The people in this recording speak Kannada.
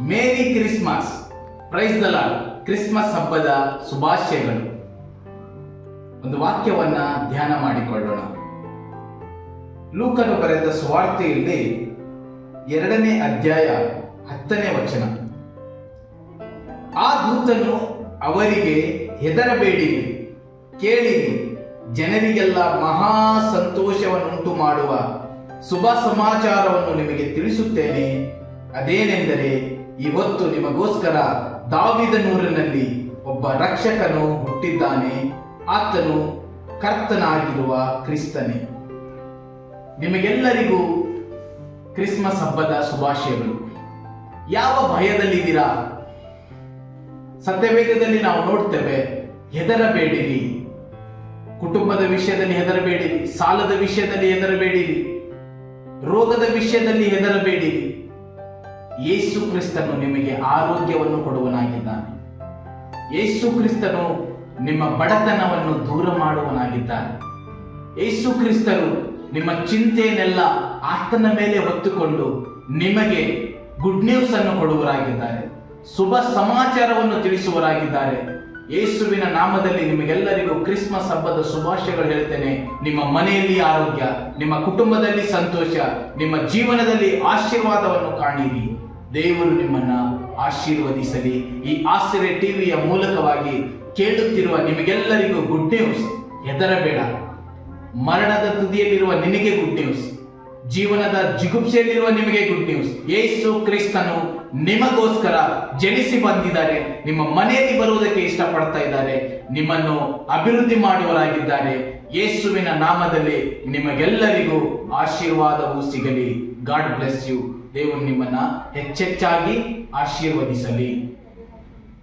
Merry Christmas praise the lord Christmas ಹಬ್ಬದ ಶುಭಾಶಯಗಳು. ಒಂದು ವಾಕ್ಯವನ್ನ ಧ್ಯಾನ ಮಾಡಿಕೊಳ್ಳೋಣ. ಲೂಕನು ಬರೆದ ಸ್ವಾರ್ಥೆಯಲ್ಲಿ ಎರಡನೇ ಅಧ್ಯಾಯ ಹತ್ತನೇ ವಚನ. ಆ ದೂತನು ಅವರಿಗೆ ಹೆದರಬೇಡಿ ಕೇಳಿರಿ. ಜನರಿಗೆಲ್ಲ ಮಹಾ ಸಂತೋಷವನ್ನುಂಟು ಮಾಡುವ ಶುಭ ಸಮಾಚಾರವನ್ನು ನಿಮಗೆ ತಿಳಿಸುತ್ತೇನೆ. ಅದೇನೆಂದರೆ ಇವತ್ತು ನಿಮಗೋಸ್ಕರ ದಾವಿದನೂರಿನಲ್ಲಿ ಒಬ್ಬ ರಕ್ಷಕನು ಹುಟ್ಟಿದ್ದಾನೆ. ಆತನು ಕರ್ತನಾಗಿರುವ ಕ್ರಿಸ್ತನೇ. ನಿಮಗೆಲ್ಲರಿಗೂ ಕ್ರಿಸ್ಮಸ್ ಹಬ್ಬದ ಶುಭಾಶಯಗಳು. ಯಾವ ಭಯದಲ್ಲಿದ್ದೀರಾ? ಸತ್ಯವೇದದಲ್ಲಿ ನಾವು ನೋಡ್ತೇವೆ, ಹೆದರಬೇಡಿರಿ. ಕುಟುಂಬದ ವಿಷಯದಲ್ಲಿ ಹೆದರಬೇಡಿರಿ, ಸಾಲದ ವಿಷಯದಲ್ಲಿ ಹೆದರಬೇಡಿರಿ, ರೋಗದ ವಿಷಯದಲ್ಲಿ ಹೆದರಬೇಡಿರಿ. ಯೇಸು ಕ್ರಿಸ್ತನು ನಿಮಗೆ ಆರೋಗ್ಯವನ್ನು ಕೊಡುವನಾಗಿದ್ದಾನೆ. ಯೇಸು ಕ್ರಿಸ್ತನು ನಿಮ್ಮ ಬಡತನವನ್ನು ದೂರ ಮಾಡುವನಾಗಿದ್ದಾನೆ. ಯೇಸು ಕ್ರಿಸ್ತನು ನಿಮ್ಮ ಚಿಂತೆಯನ್ನೆಲ್ಲ ಆತನ ಮೇಲೆ ಹೊತ್ತುಕೊಂಡು ನಿಮಗೆ ಗುಡ್ ನ್ಯೂಸ್ ಅನ್ನು ಕೊಡುವರಾಗಿದ್ದಾರೆ ಶುಭ ಸಮಾಚಾರವನ್ನು ತಿಳಿಸುವರಾಗಿದ್ದಾರೆ ಯೇಸುವಿನ ನಾಮದಲ್ಲಿ ನಿಮಗೆಲ್ಲರಿಗೂ ಕ್ರಿಸ್ಮಸ್ ಹಬ್ಬದ ಶುಭಾಶಯಗಳು ಹೇಳ್ತೇನೆ. ನಿಮ್ಮ ಮನೆಯಲ್ಲಿ ಆರೋಗ್ಯ, ನಿಮ್ಮ ಕುಟುಂಬದಲ್ಲಿ ಸಂತೋಷ, ನಿಮ್ಮ ಜೀವನದಲ್ಲಿ ಆಶೀರ್ವಾದವನ್ನು ಕಾಣಿರಿ. ದೇವರು ನಿಮ್ಮನ್ನ ಆಶೀರ್ವದಿಸಲಿ. ಈ ಆಶ್ಚರ್ಯ ಟಿವಿಯ ಮೂಲಕವಾಗಿ ಕೇಳುತ್ತಿರುವ ನಿಮಗೆಲ್ಲರಿಗೂ ಗುಡ್ ನ್ಯೂಸ್ ಹೆದರಬೇಡ. ಮರಣದ ತುದಿಯಲ್ಲಿರುವ ನಿನಗೆ ಗುಡ್ ನ್ಯೂಸ್ ಜೀವನದ ಜಿಗುಪ್ಸೆಯಲ್ಲಿರುವ ನಿಮಗೆ ಗುಡ್ ನ್ಯೂಸ್ ಯೇಸು ಕ್ರಿಸ್ತನು ನಿಮಗೋಸ್ಕರ ಜನಿಸಿ ಬಂದಿದ್ದಾರೆ. ನಿಮ್ಮ ಮನೆಯಲ್ಲಿ ಬರುವುದಕ್ಕೆ ಇಷ್ಟಪಡ್ತಾ ಇದ್ದಾರೆ. ನಿಮ್ಮನ್ನು ಅಭಿವೃದ್ಧಿ ಮಾಡುವರಾಗಿದ್ದಾರೆ ಯೇಸುವಿನ ನಾಮದಲ್ಲಿ ನಿಮಗೆಲ್ಲರಿಗೂ ಆಶೀರ್ವಾದವು ಸಿಗಲಿ. ಗಾಡ್ ಬ್ಲೆಸ್ ಯು ದೇವರು ನಿಮ್ಮನ್ನ ಹೆಚ್ಚೆಚ್ಚಾಗಿ ಆಶೀರ್ವದಿಸಲಿ.